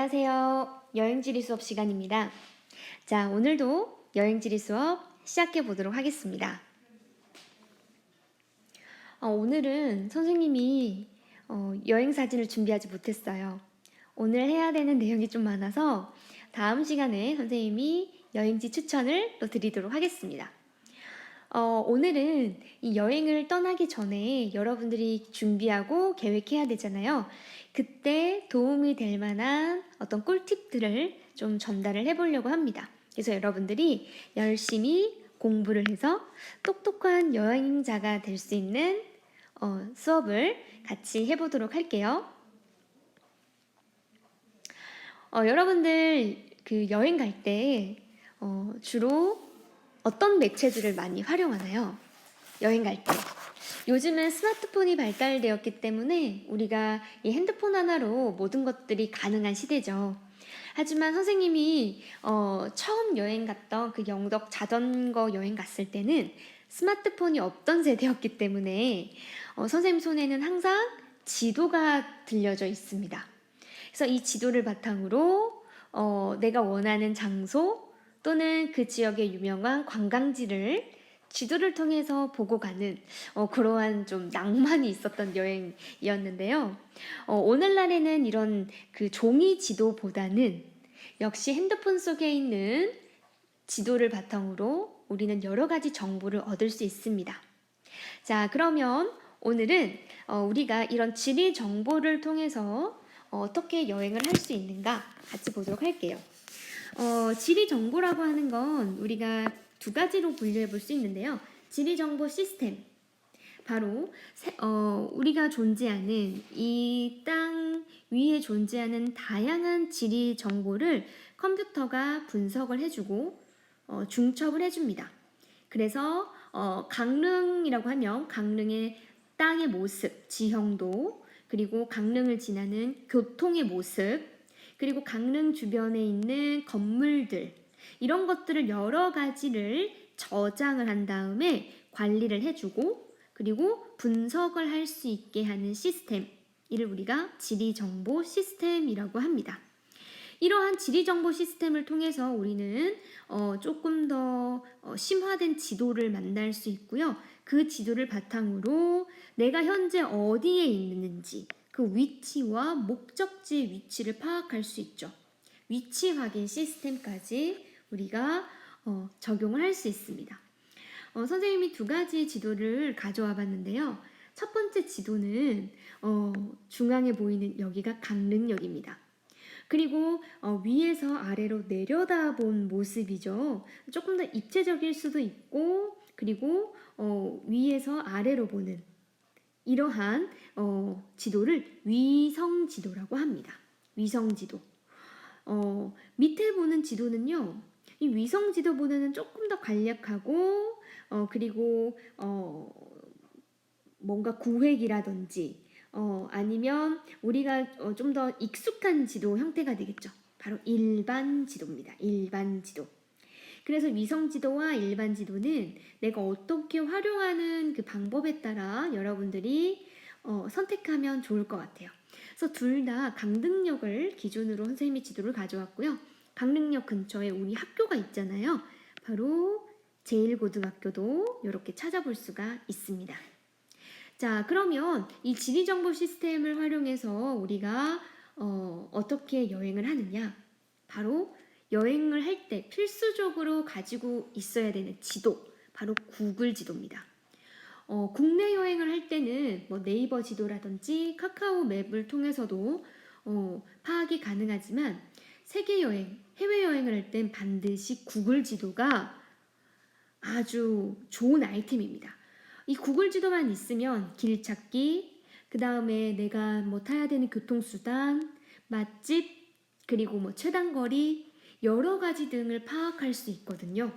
네, 안녕하세요. 여행지리 수업 시간입니다. 자, 오늘도 여행지리 수업 시작해 보도록 하겠습니다. 어, 오늘은 선생님이 어, 여행 사진을 준비하지 못했어요. 오늘 해야 되는 내용이 좀 많아서 다음 시간에 선생님이 여행지 추천을 또 드리도록 하겠습니다. 어, 오늘은 이 여행을 떠나기 전에 여러분들이 준비하고 계획해야 되잖아요. 그때 도움이 될 만한 어떤 꿀팁들을 좀 전달을 해보려고 합니다. 그래서 여러분들이 열심히 공부를 해서 똑똑한 여행자가 될 수 있는 어, 수업을 같이 해보도록 할게요. 어, 여러분들 그 여행 갈때 어, 주로 어떤 매체들을 많이 활용하나요? 여행 갈 때. 요즘은 스마트폰이 발달되었기 때문에 우리가 이 핸드폰 하나로 모든 것들이 가능한 시대죠. 하지만 선생님이 어, 처음 여행 갔던 그 영덕 자전거 여행 갔을 때는 스마트폰이 없던 세대였기 때문에 어, 선생님 손에는 항상 지도가 들려져 있습니다. 그래서 이 지도를 바탕으로 어, 내가 원하는 장소 또는 그 지역의 유명한 관광지를 지도를 통해서 보고 가는 어, 그러한 좀 낭만이 있었던 여행이었는데요. 어, 오늘날에는 이런 그 종이 지도보다는 역시 핸드폰 속에 있는 지도를 바탕으로 우리는 여러 가지 정보를 얻을 수 있습니다. 자, 그러면 오늘은 어, 우리가 이런 지리 정보를 통해서 어, 어떻게 여행을 할 수 있는가 같이 보도록 할게요. 어, 지리 정보라고 하는 건 우리가 두 가지로 분류해 볼 수 있는데요. 지리 정보 시스템. 바로 세- 어, 우리가 존재하는 이 땅 위에 존재하는 다양한 지리 정보를 컴퓨터가 분석을 해주고 어, 중첩을 해줍니다. 그래서 어, 강릉이라고 하면 강릉의 땅의 모습, 지형도 그리고 강릉을 지나는 교통의 모습 그리고 강릉 주변에 있는 건물들 이런 것들을 여러 가지를 저장을 한 다음에 관리를 해주고 그리고 분석을 할 수 있게 하는 시스템 이를 우리가 지리 정보 시스템이라고 합니다. 이러한 지리 정보 시스템을 통해서 우리는 어, 조금 더 어, 심화된 지도를 만날 수 있고요. 그 지도를 바탕으로 내가 현재 어디에 있는지 그 위치와 목적지 위치를 파악할 수 있죠. 위치 확인 시스템까지 우리가 어, 적용을 할 수 있습니다. 어, 선생님이 두 가지 지도를 가져와 봤는데요. 첫 번째 지도는 어, 중앙에 보이는 여기가 강릉역입니다. 그리고 어, 위에서 아래로 내려다본 모습이죠. 조금 더 입체적일 수도 있고, 그리고 어, 위에서 아래로 보는 이러한 어, 지도를 위성 지도라고 합니다. 위성 지도. 어, 밑에 보는 지도는요, 이 위성 지도보다는 조금 더 간략하고, 어, 그리고, 어, 뭔가 구획이라든지, 어, 아니면 우리가 어, 좀 더 익숙한 지도 형태가 되겠죠. 바로 일반 지도입니다. 일반 지도. 그래서 위성 지도와 일반 지도는 내가 어떻게 활용하는 그 방법에 따라 여러분들이 어, 선택하면 좋을 것 같아요. 그래서 둘 다 강릉역을 기준으로 선생님이 지도를 가져왔고요. 강릉역 근처에 우리 학교가 있잖아요. 바로 제1고등학교도 이렇게 찾아볼 수가 있습니다. 자, 그러면 이 지리정보 시스템을 활용해서 우리가 어, 어떻게 여행을 하느냐? 바로 여행을 할 때 필수적으로 가지고 있어야 되는 지도, 바로 구글 지도입니다. 어, 국내 여행을 할 때는 뭐 네이버 지도라든지 카카오 맵을 통해서도 어, 파악이 가능하지만 세계 여행, 해외 여행을 할 땐 반드시 구글 지도가 아주 좋은 아이템입니다. 이 구글 지도만 있으면 길 찾기, 그 다음에 내가 뭐 타야 되는 교통수단, 맛집, 그리고 뭐 최단거리, 여러 가지 등을 파악할 수 있거든요.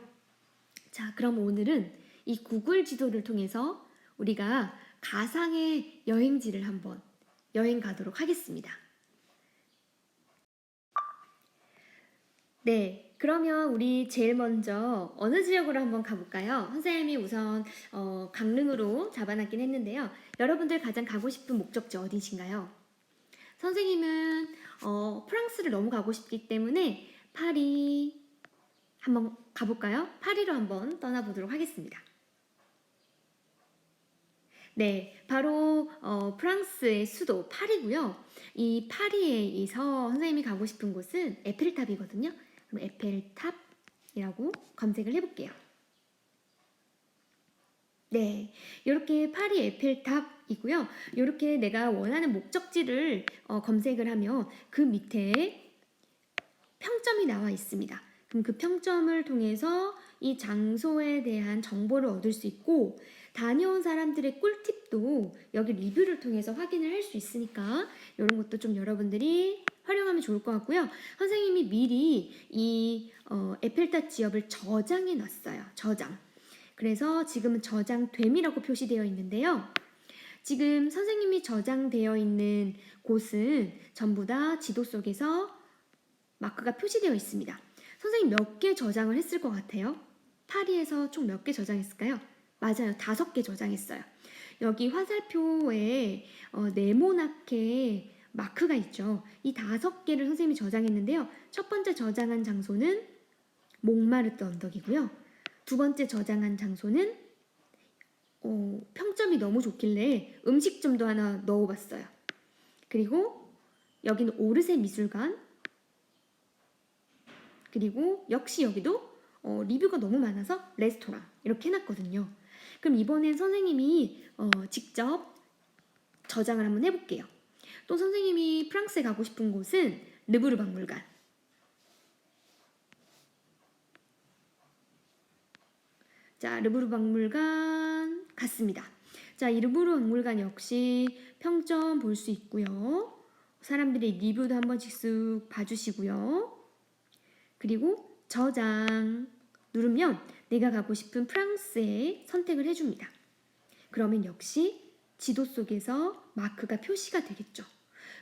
자, 그럼 오늘은 이 구글 지도를 통해서 우리가 가상의 여행지를 한번 여행 가도록 하겠습니다. 네, 그러면 우리 제일 먼저 어느 지역으로 한번 가볼까요? 선생님이 우선 어, 강릉으로 잡아놨긴 했는데요. 여러분들 가장 가고 싶은 목적지 어디신가요? 선생님은 어, 프랑스를 너무 가고 싶기 때문에 파리 한번 가볼까요? 파리로 한번 떠나보도록 하겠습니다. 네, 바로 어, 프랑스의 수도 파리고요. 이 파리에서 선생님이 가고 싶은 곳은 에펠탑이거든요. 그럼 에펠탑이라고 검색을 해볼게요. 네, 이렇게 파리 에펠탑이고요. 이렇게 내가 원하는 목적지를 어, 검색을 하면 그 밑에 평점이 나와 있습니다. 그럼 그 평점을 통해서 이 장소에 대한 정보를 얻을 수 있고 다녀온 사람들의 꿀팁도 여기 리뷰를 통해서 확인을 할 수 있으니까 이런 것도 좀 여러분들이 활용하면 좋을 것 같고요. 선생님이 미리 이 어, 에펠탑 지역을 저장해 놨어요. 저장. 그래서 지금은 저장됨이라고 표시되어 있는데요. 지금 선생님이 저장되어 있는 곳은 전부 다 지도 속에서 마크가 표시되어 있습니다. 선생님 몇 개 저장을 했을 것 같아요? 파리에서 총 몇 개 저장했을까요? 맞아요. 다섯 개 저장했어요. 여기 화살표에 어, 네모나게 마크가 있죠. 이 다섯 개를 선생님이 저장했는데요. 첫 번째 저장한 장소는 몽마르트 언덕이고요. 두 번째 저장한 장소는 어, 평점이 너무 좋길래 음식점도 하나 넣어봤어요. 그리고 여기는 오르세 미술관. 그리고 역시 여기도 어, 리뷰가 너무 많아서 레스토랑 이렇게 해놨거든요. 그럼 이번엔 선생님이 어, 직접 저장을 한번 해볼게요. 또 선생님이 프랑스에 가고 싶은 곳은 르브르 박물관. 자, 르브르 박물관 갔습니다. 자, 이 르브르 박물관 역시 평점 볼 수 있고요. 사람들의 리뷰도 한 번씩 쓱 봐주시고요. 그리고 저장 누르면 내가 가고 싶은 프랑스에 선택을 해줍니다. 그러면 역시 지도 속에서 마크가 표시가 되겠죠.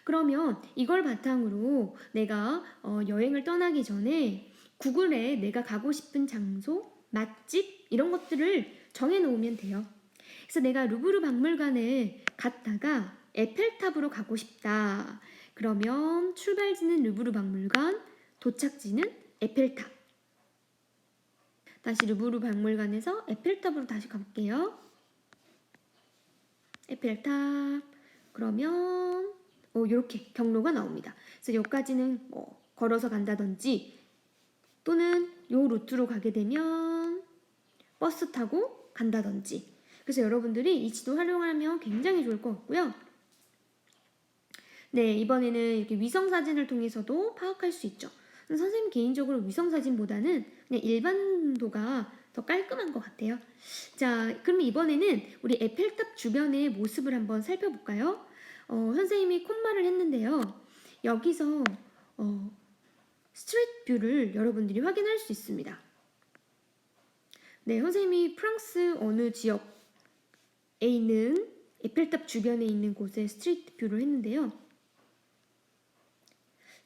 그러면 이걸 바탕으로 내가 어, 여행을 떠나기 전에 구글에 내가 가고 싶은 장소, 맛집 이런 것들을 정해 놓으면 돼요. 그래서 내가 루브르 박물관에 갔다가 에펠탑으로 가고 싶다. 그러면 출발지는 루브르 박물관, 도착지는 에펠탑. 다시 루브르 박물관에서 에펠탑으로 다시 가볼게요. 에펠탑. 그러면 어, 이렇게 경로가 나옵니다. 그래서 여기까지는 뭐 걸어서 간다든지 또는 요 루트로 가게 되면 버스 타고 간다든지 그래서 여러분들이 이 지도 활용하면 굉장히 좋을 것 같고요. 네, 이번에는 이렇게 위성 사진을 통해서도 파악할 수 있죠. 선생님 개인적으로 위성 사진보다는 그냥 일반도가 더 깔끔한 것 같아요. 자, 그럼 이번에는 우리 에펠탑 주변의 모습을 한번 살펴볼까요? 어, 선생님이 콧말을 했는데요. 여기서 어, 스트리트 뷰를 여러분들이 확인할 수 있습니다. 네, 선생님이 프랑스 어느 지역에 있는 에펠탑 주변에 있는 곳에 스트리트 뷰를 했는데요.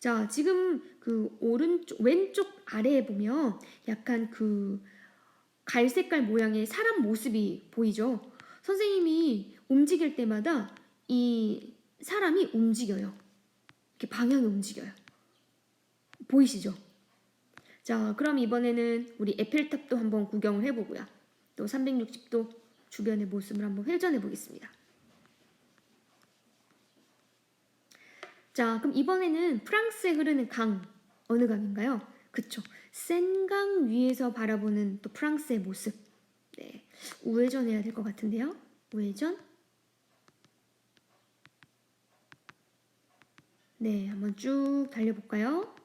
자, 지금 그 오른쪽, 왼쪽 아래에 보면 약간 그 갈색깔 모양의 사람 모습이 보이죠? 선생님이 움직일 때마다 이 사람이 움직여요. 이렇게 방향이 움직여요. 보이시죠? 자, 그럼 이번에는 우리 에펠탑도 한번 구경을 해보고요. 또 360도 주변의 모습을 한번 회전해 보겠습니다. 자, 그럼 이번에는 프랑스에 흐르는 강 어느 강인가요? 그쵸. 센강 위에서 바라보는 또 프랑스의 모습. 네, 우회전해야 될 것 같은데요. 우회전. 네, 한번 쭉 달려볼까요?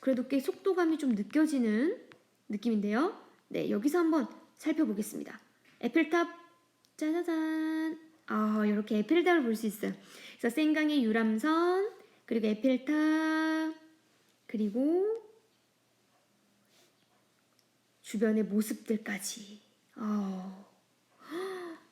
그래도 꽤 속도감이 좀 느껴지는 느낌인데요. 네, 여기서 한번 살펴보겠습니다. 에펠탑 짜자잔. 아, 이렇게 에펠탑을 볼 수 있어요. 그래서 센강의 유람선, 그리고 에펠탑, 그리고 주변의 모습들까지. 어,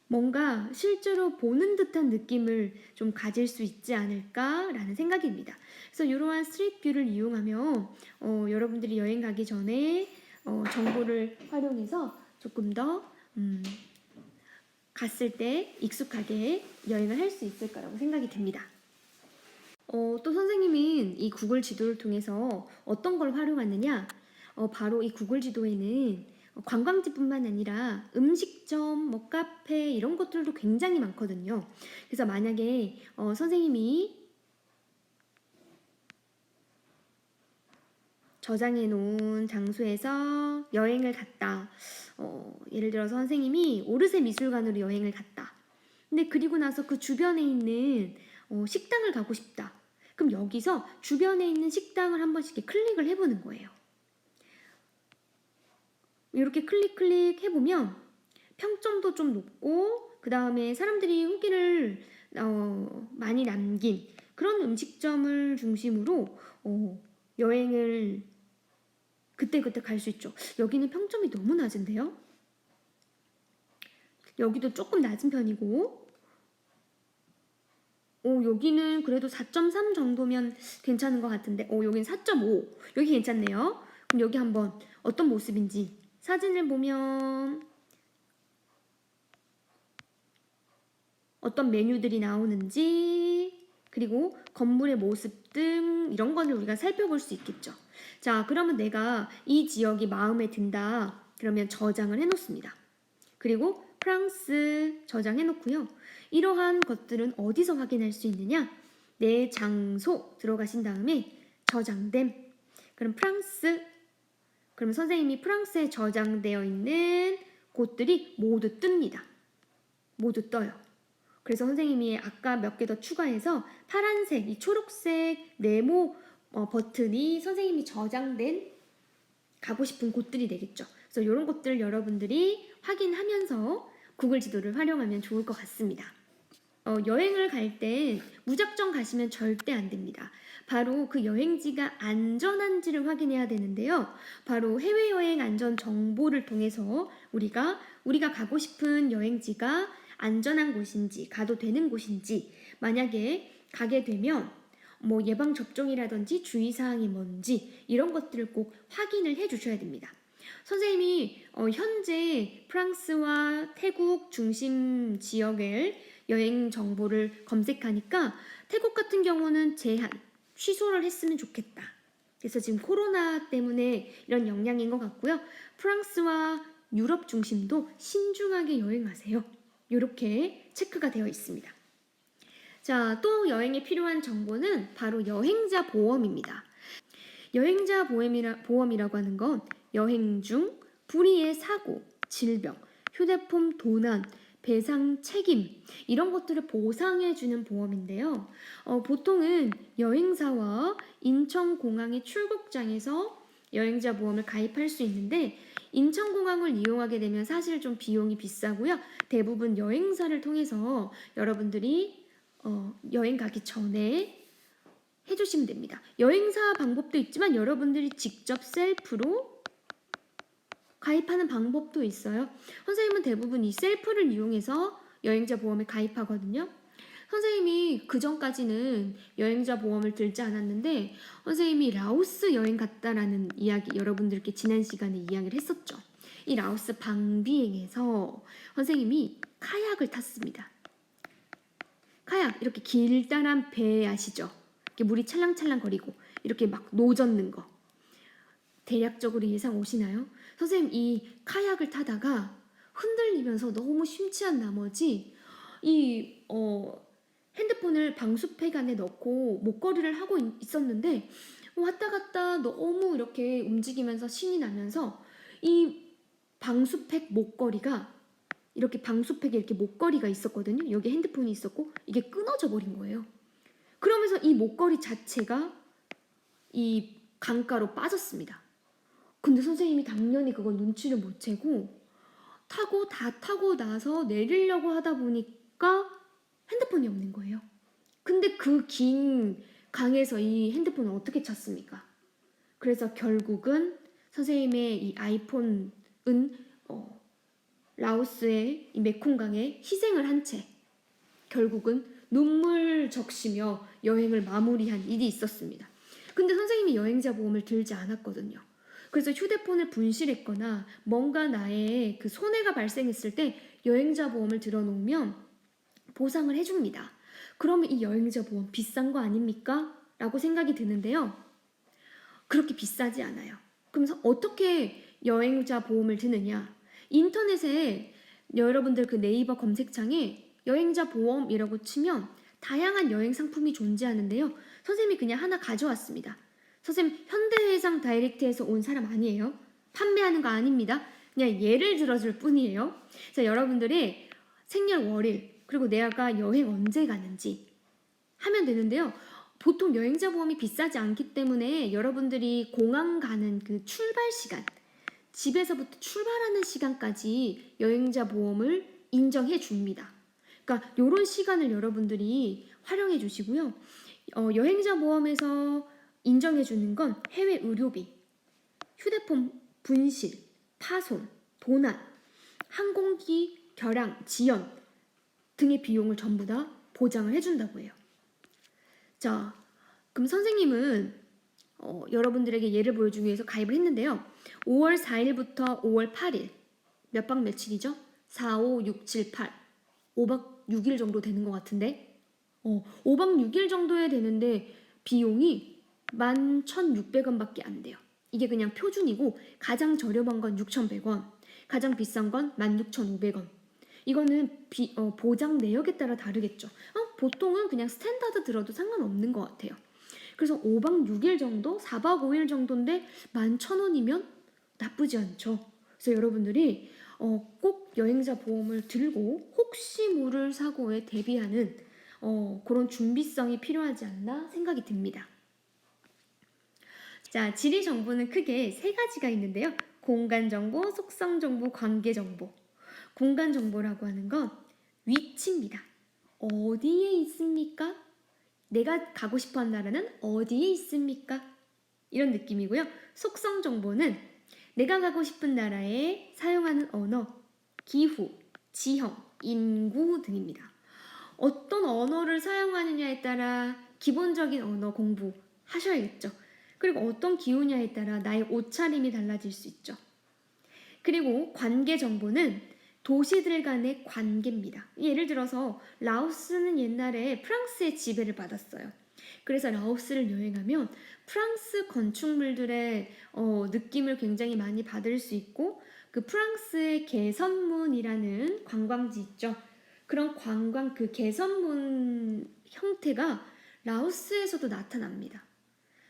뭔가 실제로 보는 듯한 느낌을 좀 가질 수 있지 않을까라는 생각입니다. 그래서 이러한 스트리트 뷰를 이용하면 어, 여러분들이 여행 가기 전에 어, 정보를 활용해서 조금 더 음, 갔을 때 익숙하게 여행을 할 수 있을 거라고 생각이 듭니다. 어, 또 선생님은 이 구글 지도를 통해서 어떤 걸 활용하느냐? 어, 바로 이 구글 지도에는 관광지뿐만 아니라 음식점, 뭐 카페 이런 것들도 굉장히 많거든요. 그래서 만약에 어, 선생님이 저장해 놓은 장소에서 여행을 갔다. 어, 예를 들어서 선생님이 오르세 미술관으로 여행을 갔다. 근데 그리고 나서 그 주변에 있는 어, 식당을 가고 싶다. 그럼 여기서 주변에 있는 식당을 한 번씩 클릭을 해보는 거예요. 이렇게 클릭 클릭 해보면 평점도 좀 높고 그 다음에 사람들이 후기를 어, 많이 남긴 그런 음식점을 중심으로 어, 여행을 그때그때 갈 수 있죠. 여기는 평점이 너무 낮은데요. 여기도 조금 낮은 편이고 오, 여기는 그래도 4.3 정도면 괜찮은 것 같은데, 오, 여긴 4.5. 여기 괜찮네요. 그럼 여기 한번 어떤 모습인지 사진을 보면 어떤 메뉴들이 나오는지 그리고 건물의 모습 등 이런 거를 우리가 살펴볼 수 있겠죠. 자, 그러면 내가 이 지역이 마음에 든다. 그러면 저장을 해 놓습니다. 그리고 프랑스 저장해 놓고요. 이러한 것들은 어디서 확인할 수 있느냐? 내 장소 들어가신 다음에 저장됨. 그럼 프랑스. 그럼 선생님이 프랑스에 저장되어 있는 곳들이 모두 뜹니다. 모두 떠요. 그래서 선생님이 아까 몇 개 더 추가해서 파란색, 이 초록색 네모 어, 버튼이 선생님이 저장된 가고 싶은 곳들이 되겠죠. 그래서 이런 것들을 여러분들이 확인하면서 구글 지도를 활용하면 좋을 것 같습니다. 어, 여행을 갈 때 무작정 가시면 절대 안 됩니다. 바로 그 여행지가 안전한지를 확인해야 되는데요. 바로 해외여행 안전 정보를 통해서 우리가 우리가 가고 싶은 여행지가 안전한 곳인지 가도 되는 곳인지 만약에 가게 되면 뭐 예방 접종이라든지 주의 사항이 뭔지 이런 것들을 꼭 확인을 해 주셔야 됩니다. 선생님이 어, 현재 프랑스와 태국 중심 지역을 여행 정보를 검색하니까 태국 같은 경우는 제한 취소를 했으면 좋겠다. 그래서 지금 코로나 때문에 이런 영향인 것 같고요. 프랑스와 유럽 중심도 신중하게 여행하세요. 이렇게 체크가 되어 있습니다. 자, 또 여행에 필요한 정보는 바로 여행자 보험입니다. 여행자 보험이라, 보험이라고 하는 건 여행 중 불의의 사고, 질병, 휴대폰 도난, 배상 책임 이런 것들을 보상해 주는 보험인데요. 어, 보통은 여행사와 인천공항의 출국장에서 여행자 보험을 가입할 수 있는데 인천공항을 이용하게 되면 사실 좀 비용이 비싸고요. 대부분 여행사를 통해서 여러분들이 어, 여행 가기 전에 해주시면 됩니다. 여행사 방법도 있지만 여러분들이 직접 셀프로 가입하는 방법도 있어요. 선생님은 대부분 이 셀프를 이용해서 여행자 보험에 가입하거든요. 선생님이 그 전까지는 여행자 보험을 들지 않았는데 선생님이 라오스 여행 갔다라는 이야기 여러분들께 지난 시간에 이야기를 했었죠. 이 라오스 방비행에서 선생님이 카약을 탔습니다. 카약 이렇게 길다란 배 아시죠? 이렇게 물이 찰랑찰랑 거리고 이렇게 막 노젓는 거. 대략적으로 예상 오시나요? 선생님 이 카약을 타다가 흔들리면서 너무 심취한 나머지 이 어, 핸드폰을 방수팩 안에 넣고 목걸이를 하고 있었는데 왔다 갔다 너무 이렇게 움직이면서 신이 나면서 이 방수팩 목걸이가 이렇게 방수팩에 이렇게 목걸이가 있었거든요. 여기 핸드폰이 있었고 이게 끊어져 버린 거예요. 그러면서 이 목걸이 자체가 이 강가로 빠졌습니다. 근데 선생님이 당연히 그걸 눈치를 못 채고 타고 다 타고 나서 내리려고 하다 보니까 핸드폰이 없는 거예요. 근데 그 긴 강에서 이 핸드폰을 어떻게 찾습니까? 그래서 결국은 선생님의 이 아이폰은 어, 라오스의 이 메콩강에 희생을 한 채 결국은 눈물 적시며 여행을 마무리한 일이 있었습니다. 근데 선생님이 여행자 보험을 들지 않았거든요. 그래서 휴대폰을 분실했거나 뭔가 나의 그 손해가 발생했을 때 여행자 보험을 들어놓으면 보상을 해줍니다. 그러면 이 여행자 보험 비싼 거 아닙니까? 라고 생각이 드는데요. 그렇게 비싸지 않아요. 그러면서 어떻게 여행자 보험을 드느냐? 인터넷에 여러분들 그 네이버 검색창에 여행자 보험이라고 치면 다양한 여행 상품이 존재하는데요. 선생님이 그냥 하나 가져왔습니다. 선생님 현대해상 다이렉트에서 온 사람 아니에요. 판매하는 거 아닙니다. 그냥 예를 들어줄 뿐이에요. 자, 여러분들의 생년월일 그리고 내가 여행 언제 가는지 하면 되는데요. 보통 여행자 보험이 비싸지 않기 때문에 여러분들이 공항 가는 그 출발 시간, 집에서부터 출발하는 시간까지 여행자 보험을 인정해 줍니다. 그러니까 이런 시간을 여러분들이 활용해 주시고요. 어, 여행자 보험에서 인정해 주는 건 해외 의료비, 휴대폰 분실, 파손, 도난, 항공기 결항, 지연 등의 비용을 전부 다 보장을 해준다고 해요. 자, 그럼 선생님은 어, 여러분들에게 예를 보여주기 위해서 가입을 했는데요. 5월 4일부터 5월 8일 몇 박 며칠이죠? 4, 5, 6, 7, 8 5박 6일 정도 되는 것 같은데 어, 5박 6일 정도에 되는데 비용이 11,600원밖에 안 돼요. 이게 그냥 표준이고 가장 저렴한 건 6,100원, 가장 비싼 건 16,500원. 이거는 비, 어, 보장 내역에 따라 다르겠죠. 어, 보통은 그냥 스탠다드 들어도 상관없는 것 같아요. 그래서 5박 6일 정도, 4박 5일 정도인데 11,000원이면 나쁘지 않죠. 그래서 여러분들이 어, 꼭 여행자 보험을 들고 혹시 모를 사고에 대비하는 어, 그런 준비성이 필요하지 않나 생각이 듭니다. 자, 지리 정보는 크게 세 가지가 있는데요. 공간 정보, 속성 정보, 관계 정보. 공간 정보라고 하는 건 위치입니다. 어디에 있습니까? 내가 가고 싶어 하는 나라는 어디에 있습니까? 이런 느낌이고요. 속성 정보는 내가 가고 싶은 나라에 사용하는 언어, 기후, 지형, 인구 등입니다. 어떤 언어를 사용하느냐에 따라 기본적인 언어 공부 하셔야겠죠. 그리고 어떤 기후냐에 따라 나의 옷차림이 달라질 수 있죠. 그리고 관계 정보는 도시들 간의 관계입니다. 예를 들어서 라오스는 옛날에 프랑스의 지배를 받았어요. 그래서 라오스를 여행하면 프랑스 건축물들의 어, 느낌을 굉장히 많이 받을 수 있고 그 프랑스의 개선문이라는 관광지 있죠. 그런 관광 그 개선문 형태가 라오스에서도 나타납니다.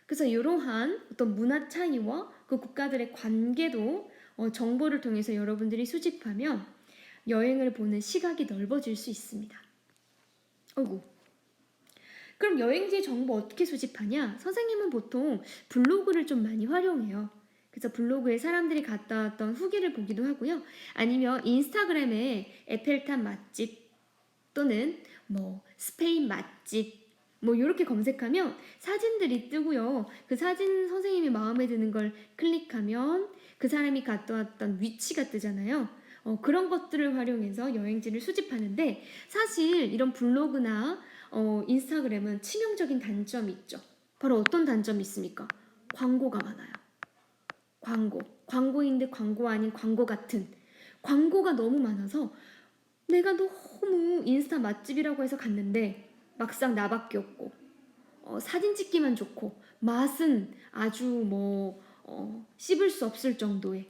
그래서 이러한 어떤 문화 차이와 그 국가들의 관계도 어, 정보를 통해서 여러분들이 수집하면 여행을 보는 시각이 넓어질 수 있습니다. 어이구. 그럼 여행지 정보 어떻게 수집하냐? 선생님은 보통 블로그를 좀 많이 활용해요. 그래서 블로그에 사람들이 갔다 왔던 후기를 보기도 하고요. 아니면 인스타그램에 에펠탑 맛집 또는 뭐 스페인 맛집 뭐 이렇게 검색하면 사진들이 뜨고요. 그 사진 선생님이 마음에 드는 걸 클릭하면 그 사람이 갔다 왔던 위치가 뜨잖아요. 어, 그런 것들을 활용해서 여행지를 수집하는데 사실 이런 블로그나 어, 인스타그램은 치명적인 단점이 있죠. 바로 어떤 단점이 있습니까? 광고가 많아요. 광고. 광고인데 광고 아닌 광고 같은. 광고가 너무 많아서 내가 너무 인스타 맛집이라고 해서 갔는데 막상 나밖에 없고 어, 사진 찍기만 좋고 맛은 아주 뭐 어, 씹을 수 없을 정도의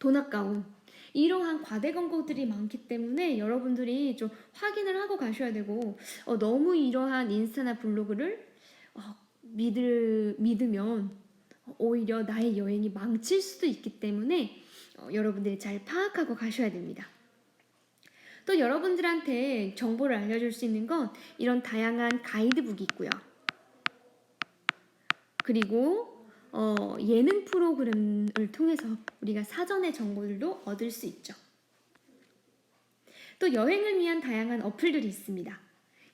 돈 아까운 이러한 과대 광고들이 많기 때문에 여러분들이 좀 확인을 하고 가셔야 되고 어, 너무 이러한 인스타나 블로그를 어, 믿을 믿으면 오히려 나의 여행이 망칠 수도 있기 때문에 어, 여러분들이 잘 파악하고 가셔야 됩니다. 또 여러분들한테 정보를 알려줄 수 있는 건 이런 다양한 가이드북이 있고요. 그리고 어, 예능 프로그램을 통해서 우리가 사전의 정보들도 얻을 수 있죠. 또 여행을 위한 다양한 어플들이 있습니다.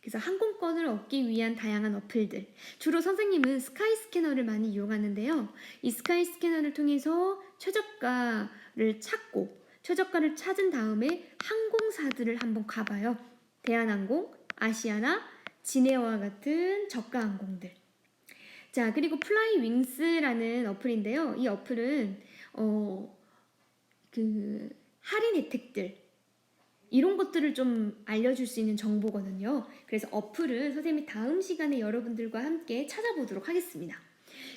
그래서 항공권을 얻기 위한 다양한 어플들. 주로 선생님은 스카이 스캐너를 많이 이용하는데요. 이 스카이 스캐너를 통해서 최저가를 찾고 최저가를 찾은 다음에 항공사들을 한번 가봐요. 대한항공, 아시아나, 진에어와 같은 저가 항공들. 자, 그리고 플라이 윙스라는 어플인데요. 이 어플은 어, 그 할인 혜택들 이런 것들을 좀 알려줄 수 있는 정보거든요. 그래서 어플을 선생님이 다음 시간에 여러분들과 함께 찾아보도록 하겠습니다.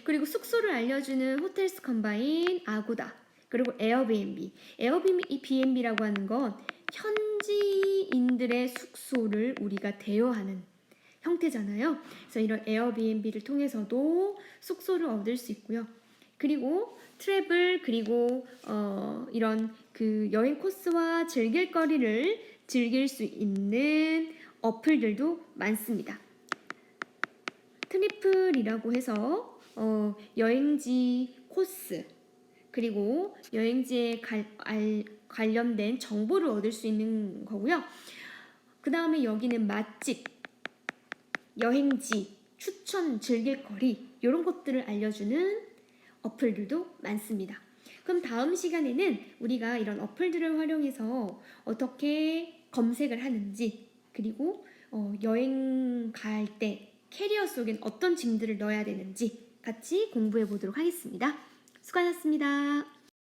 그리고 숙소를 알려주는 호텔스 컴바인, 아고다, 그리고 에어비앤비. 에어비앤비라고 하는 건 현지인들의 숙소를 우리가 대여하는 형태잖아요. 그래서 이런 에어비앤비를 통해서도 숙소를 얻을 수 있고요. 그리고 트래블 그리고 어, 이런 그 여행 코스와 즐길 거리를 즐길 수 있는 어플들도 많습니다. 트리플이라고 해서 어, 여행지 코스 그리고 여행지에 갈- 알- 관련된 정보를 얻을 수 있는 거고요. 그 다음에 여기는 맛집, 여행지, 추천, 즐길 거리 이런 것들을 알려주는 어플들도 많습니다. 그럼 다음 시간에는 우리가 이런 어플들을 활용해서 어떻게 검색을 하는지 그리고 어, 여행 갈 때 캐리어 속엔 어떤 짐들을 넣어야 되는지 같이 공부해 보도록 하겠습니다. 수고하셨습니다.